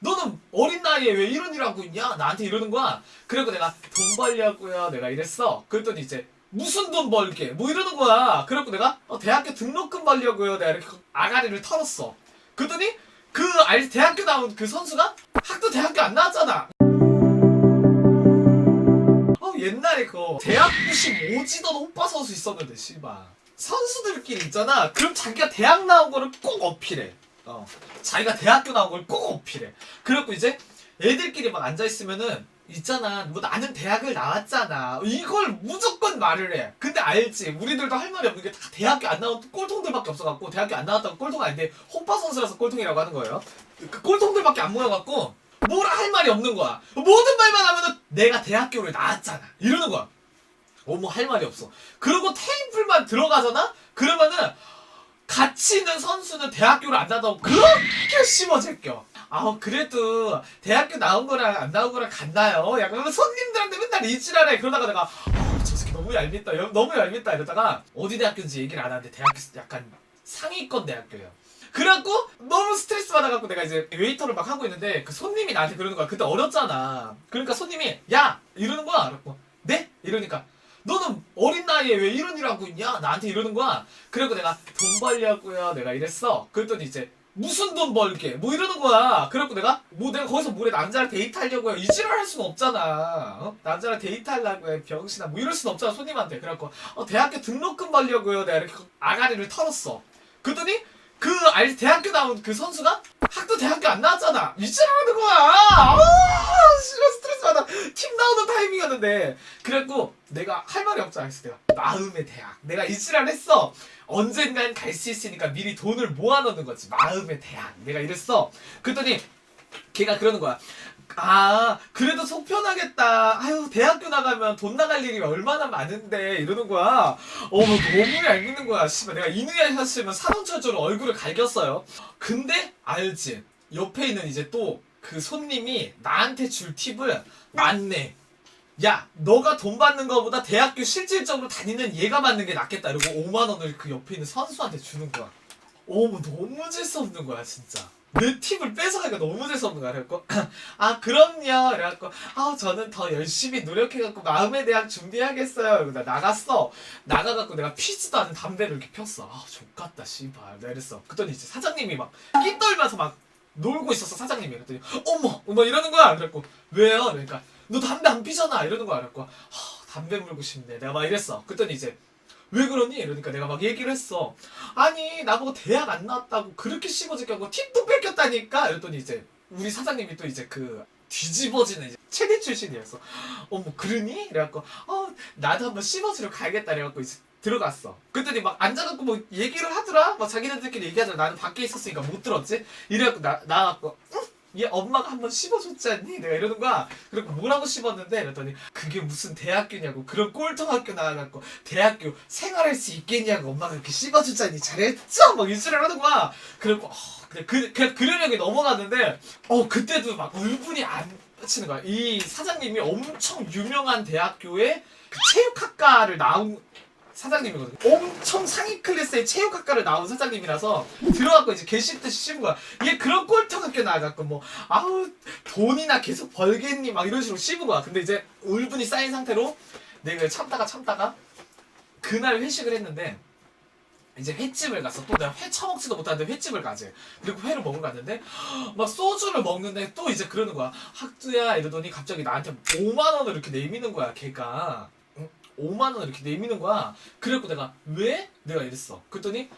너는 어린 나이에 왜 이런 일 하고 있냐? 나한테 이러는 거야. 그리고 내가 돈 벌려고요. 내가 이랬어. 그랬더니 이제 무슨 돈 벌게? 뭐 이러는 거야. 그래갖고 내가 어, 대학교 등록금 벌려고요. 내가 이렇게 아가리를 털었어. 그랬더니 그 알- 대학교 나온 그 선수가 학도 대학교 안 나왔잖아. 어 옛날에 그 대학 부심 오지던 오빠 선수 있었는데 씨발 선수들끼리 있잖아. 그럼 자기가 대학 나온 거를 꼭 어필해. 어 자기가 대학교 나온 걸 꼭 어필해. 그래갖고 이제 애들끼리 막 앉아 있으면은 있잖아. 뭐 나는 대학을 나왔잖아. 이걸 무조건 말을 해. 근데 알지. 우리들도 할 말이 없는 게 다 대학교 안 나온 꼴통들밖에 없어갖고 대학교 안 나왔다고 꼴통 아닌데 호빠 선수라서 꼴통이라고 하는 거예요. 그 꼴통들밖에 안 모여갖고 뭐라 할 말이 없는 거야. 모든 말만 하면은 내가 대학교를 나왔잖아. 이러는 거야. 어머 할 말이 없어. 그리고 테이블만 들어가잖아. 그러면은 같이 있는 선수는 대학교를 안 나다고 그렇게 씹어 제껴. 아 그래도 대학교 나온 거랑 안 나온 거랑 같나요? 약간 손님들한테 맨날 이 지랄해. 그러다가 내가 어, 저 새끼 너무 얄밉다. 여- 너무 얄밉다 이러다가 어디 대학교인지 얘기를 안 하는데 대학교 약간 상위권 대학교예요. 그래갖고 너무 스트레스 받아갖고 내가 이제 웨이터를 막 하고 있는데 그 손님이 나한테 그러는 거야. 그때 어렸잖아. 그러니까 손님이 야 이러는 거야. 그래갖고 네? 이러니까 너는 어린 나이에 왜 이런 일 하고 있냐? 나한테 이러는 거야. 그리고 내가 돈 벌려고요. 내가 이랬어. 그랬더니 이제 무슨 돈 벌게? 뭐 이러는 거야. 그래갖고 내가 뭐 내가 거기서 뭐래 남자랑 데이트 하려고요. 이 지랄 할 수는 없잖아. 어? 남자랑 데이트 하려고요. 병신아. 뭐 이럴 수는 없잖아. 손님한테. 그래갖고 어, 대학교 등록금 벌려고요. 내가 이렇게 아가리를 털었어. 그랬더니 그 알, 대학교 나온 그 선수가 학도 대학교 안 나왔잖아. 이 지랄 하는 거야. 아, 씨발 스트레스 받아. 팀 나오는 타이밍이었는데. 그래갖고 내가 할 말이 없잖아. 그래서 내가 마음의 대학. 내가 이 지랄 했어. 언젠간 갈 수 있으니까 미리 돈을 모아놓는 거지. 마음의 대학. 내가 이랬어. 그랬더니 걔가 그러는 거야. 아, 그래도 속 편하겠다. 아유, 대학교 나가면 돈 나갈 일이 얼마나 많은데 이러는 거야. 어, 뭐 너무 얄밉는 거야. 씨발, 내가 이누야셨으면 사돈철저로 얼굴을 갈겼어요. 근데 알지. 옆에 있는 이제 또 그 손님이 나한테 줄 팁을 맞네. 야, 너가 돈 받는 거보다 대학교 실질적으로 다니는 얘가 받는 게 낫겠다. 이러고 5만 원을 그 옆에 있는 선수한테 주는 거야. 어머, 너무 재수 없는 거야, 진짜. 내 팁을 뺏어가니까 너무 재수 없는 거야. 그래갖고, 아, 그럼요. 그래갖고, 아, 저는 더 열심히 노력해갖고 마음의 대학 준비하겠어요. 그러고 나 나갔어. 나가갖고 내가 피지도 않은 담배를 이렇게 폈어. 아, 족같다, 씨발. 내가 이랬어. 그랬더니 이제 사장님이 막, 끼 떨면서 막 놀고 있었어, 사장님이. 그랬더니, 어머! 막 이러는 거야. 그래갖고, 왜요? 그러니까, 너 담배 안 피잖아. 이러는 거야. 그래갖고, 하, 담배 물고 싶네. 내가 막 이랬어. 그랬더니 이제, 왜 그러니? 이러니까 내가 막 얘기를 했어. 아니, 나보고 대학 안 나왔다고 그렇게 씹어지게 하고 팁도 뺏겼다니까? 이랬더니 이제, 우리 사장님이 또 이제 그, 뒤집어지는 이제 체대 출신이었어. 어머, 그러니? 그래갖고, 어, 나도 한번 씹어주러 가야겠다. 그래갖고 이제 들어갔어. 그랬더니 막 앉아갖고 뭐 얘기를 하더라? 막 자기네들끼리 얘기하더라. 나는 밖에 있었으니까 못 들었지? 이래갖고 나, 나와갖고, 응? 얘 엄마가 한번 씹어줬지 않니? 내가 이러는 거야. 그리고 뭐라고 씹었는데? 그랬더니 그게 무슨 대학교냐고. 그런 꼴통 학교 나와갖고 대학교 생활할 수 있겠냐고. 엄마가 그렇게 씹어주자니 잘했죠? 막 이지랄 하는 거야. 그리고, 어, 그래, 그, 그, 그러려니 넘어갔는데, 어, 그때도 막 울분이 안 치는 거야. 이 사장님이 엄청 유명한 대학교에 그 체육학과를 나온 사장님이거든. 엄청 상위 클래스의 체육학과를 나온 사장님이라서 들어갖고 이제 개씹듯이 씹은 거야. 얘 그런 꼴통 학교 나와갖고 뭐 아우 돈이나 계속 벌겠니 막 이런 식으로 씹은 거야. 근데 이제 울분이 쌓인 상태로 내가 참다가 참다가 그날 회식을 했는데 이제 횟집을 갔어. 또 내가 회 처먹지도 못하는데 횟집을 가지. 그리고 회를 먹으러 갔는데 막 소주를 먹는데 또 이제 그러는 거야. 학두야 이러더니 갑자기 나한테 5만 원을 이렇게 내미는 거야. 걔가. 응? 5만 원을 이렇게 내미는 거야. 그래갖고 내가 왜? 내가 이랬어. 그랬더니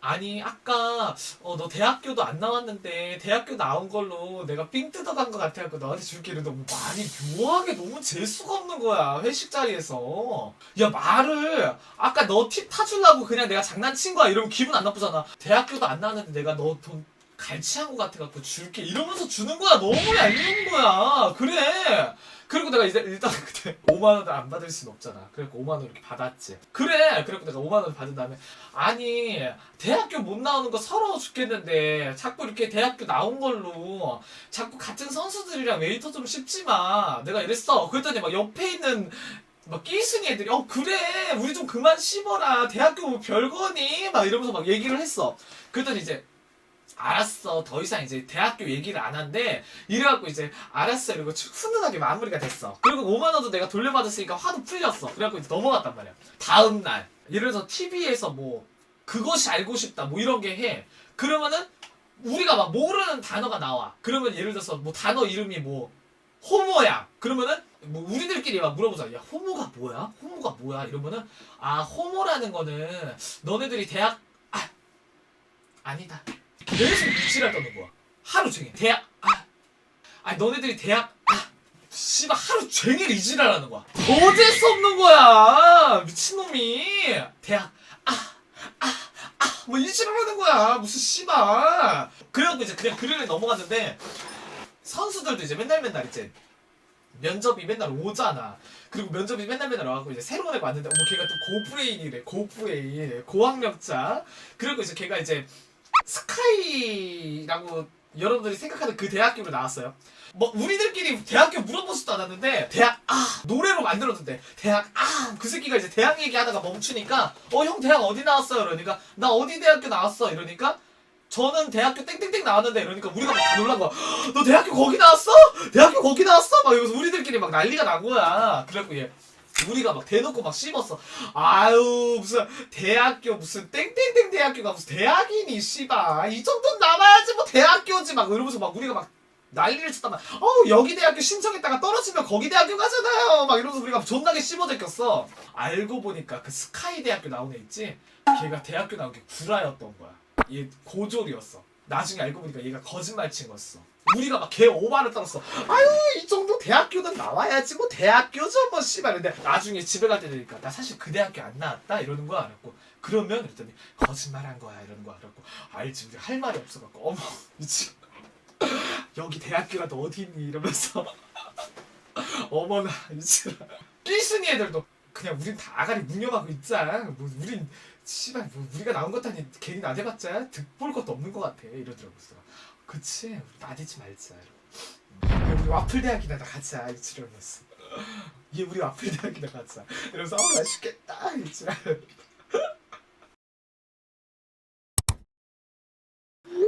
아니 아까 어, 너 대학교도 안 나왔는데 대학교 나온 걸로 내가 삥 뜯어간 것 같아갖고 너한테 줄게 이러는데 말이 묘하게 너무 재수가 없는 거야 회식 자리에서 야 말을 아까 너 팁 타주려고 그냥 내가 장난친 거야 이러면 기분 안 나쁘잖아 대학교도 안 나왔는데 내가 너돈 갈취한 것 같아갖고 줄게 이러면서 주는 거야 너무 얄미운 거야 그래 그리고 내가 이제 일단 그때 5만 원을 안 받을 순 없잖아. 그래갖고 5만 원 이렇게 받았지. 그래. 그래갖고 내가 5만 원 받은 다음에 아니 대학교 못 나오는 거 서러워 죽겠는데 자꾸 이렇게 대학교 나온 걸로 자꾸 같은 선수들이랑 웨이터 좀 씹지 마. 내가 이랬어. 그랬더니 막 옆에 있는 막 끼순이 애들이 어 그래 우리 좀 그만 씹어라 대학교 뭐 별거니 막 이러면서 막 얘기를 했어. 그랬더니 이제 알았어. 더 이상 이제 대학교 얘기를 안 한대. 이래갖고 이제 알았어. 이러고 쭉 훈훈하게 마무리가 됐어. 그리고 5만 원도 내가 돌려받았으니까 화도 풀렸어. 그래갖고 이제 넘어갔단 말이야. 다음 날. 예를 들어서 TV에서 뭐 그것이 알고 싶다 뭐 이런 게 해. 그러면은 우리가 막 모르는 단어가 나와. 그러면 예를 들어서 뭐 단어 이름이 뭐 호모야. 그러면은 뭐 우리들끼리 막 물어보자. 야 호모가 뭐야? 호모가 뭐야? 이러면은 아 호모라는 거는 너네들이 대학 아 아니다 계속 미치라 떠는 거야. 하루 종일. 대학. 아. 아니 너네들이 대학. 아. 씨발 하루 종일 이 지랄하는 거야. 더 재수 없는 거야. 미친놈이. 대학. 아 아아뭐 이지랄하는 거야. 무슨 씨발. 그래갖고 이제 그냥 그를 넘어갔는데 선수들도 이제 맨날 맨날 이제 면접이 맨날 오잖아. 그리고 면접이 맨날 맨날 와갖고 이제 새로운 애가 왔는데 어머 걔가 또 고브레인이래. 고브레인. 고학력자. 그리고 이제 걔가 이제 스카이라고 여러분들이 생각하는 그 대학교를 나왔어요. 뭐 우리들끼리 대학교 물어보지도 않았는데 대학 아 노래로 만들었는데 대학 아 그 새끼가 이제 대학 얘기하다가 멈추니까 어 형 대학 어디 나왔어요? 이러니까 나 어디 대학교 나왔어? 이러니까 저는 대학교 땡땡땡 나왔는데 이러니까 우리가 막 놀란 거야. "헉, 너 대학교 거기 나왔어? 대학교 거기 나왔어? 막 이러면서 우리들끼리 막 난리가 난 거야. 그래갖고 얘 우리가 막 대놓고 막 씹었어. 아유 무슨 대학교 무슨 땡땡땡 대학교가 무슨 대학이니 씨발 이 정도는 남아야지 뭐 대학교지 막 이러면서 막 우리가 막 난리를 쳤단 말이야. 어우 여기 대학교 신청했다가 떨어지면 거기 대학교 가잖아요. 막 이러면서 우리가 존나게 씹어댔겼어. 알고 보니까 그 스카이 대학교 나온 애 있지? 걔가 대학교 나온 게 구라였던 거야. 얘 고졸이었어. 나중에 알고 보니까 얘가 거짓말 친 거였어. 우리가 막 걔 오바를 떨었어. 아유 이 정도 대학교는 나와야지 뭐 대학교죠 뭐 씨발. 근데 나중에 집에 갈 때 되니까 나 사실 그 대학교 안 나왔다 이러는 거야. 그랬고 그러면 그랬더니 거짓말한 거야 이러는 거야. 그랬고 알지 우리 할 말이 없어갖고 어머 미친. 여기 대학교라도 어디 있니 이러면서 어머나 미친. 삐순이 애들도 그냥 우린 다 아가리 뭉념하고 있자. 뭐 우린 씨발 뭐 우리가 나온 것도 아니 괜히 나대봤자 득볼 것도 없는 것 같아 이러더라고 그치 나대지 말자. 야, 우리 와플 대학이나 다 가자 이러면서 얘 우리 와플 대학이나 가자 이러면서 아 맛있겠다 이지랄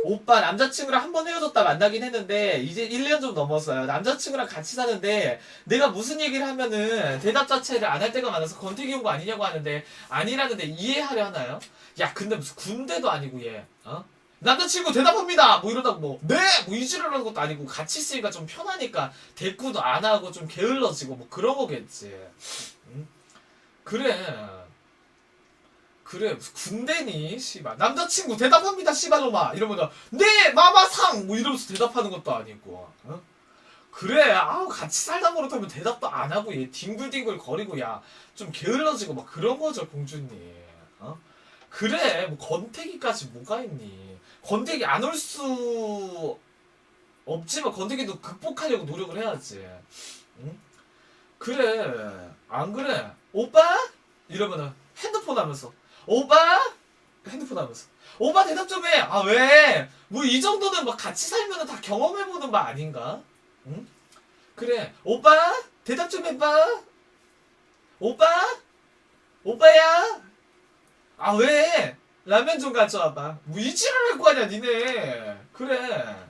오빠 남자친구랑 한 번 헤어졌다 만나긴 했는데 이제 1년 좀 넘었어요 남자친구랑 같이 사는데 내가 무슨 얘기를 하면은 대답 자체를 안 할 때가 많아서 권태기 온 거 아니냐고 하는데 아니라는데 이해하려 하나요? 야 근데 무슨 군대도 아니고 얘 어? 남자친구 대답합니다! 뭐 이러다가 뭐네 뭐 이지랄하는 것도 아니고 같이 있으니까 좀 편하니까 대꾸도 안 하고 좀 게을러지고 뭐 그런 거겠지. 응? 그래. 그래. 군대니 씨발. 남자친구 대답합니다 씨발로마! 이러면 네! 마마상! 뭐 이러면서 대답하는 것도 아니고 어? 그래. 아우 같이 살다 버릇하면 대답도 안 하고 얘 뒹굴뒹굴 거리고 야 좀 게을러지고 막 그런 거죠 공주님. 어? 그래. 뭐 권태기까지 뭐가 있니 권태기 안 올 수 없지만 권태기도 극복하려고 노력을 해야지 응? 그래 안 그래 오빠 이러면은 핸드폰 하면서 오빠 핸드폰 하면서 오빠 대답 좀 해. 아 왜? 뭐 이 정도는 막 같이 살면은 다 경험해 보는 바 아닌가? 응? 그래. 오빠 대답 좀 해봐. 오빠 오빠야. 아 왜? 라면 좀 가져와봐. 뭐할거 아니야 니네. 그래.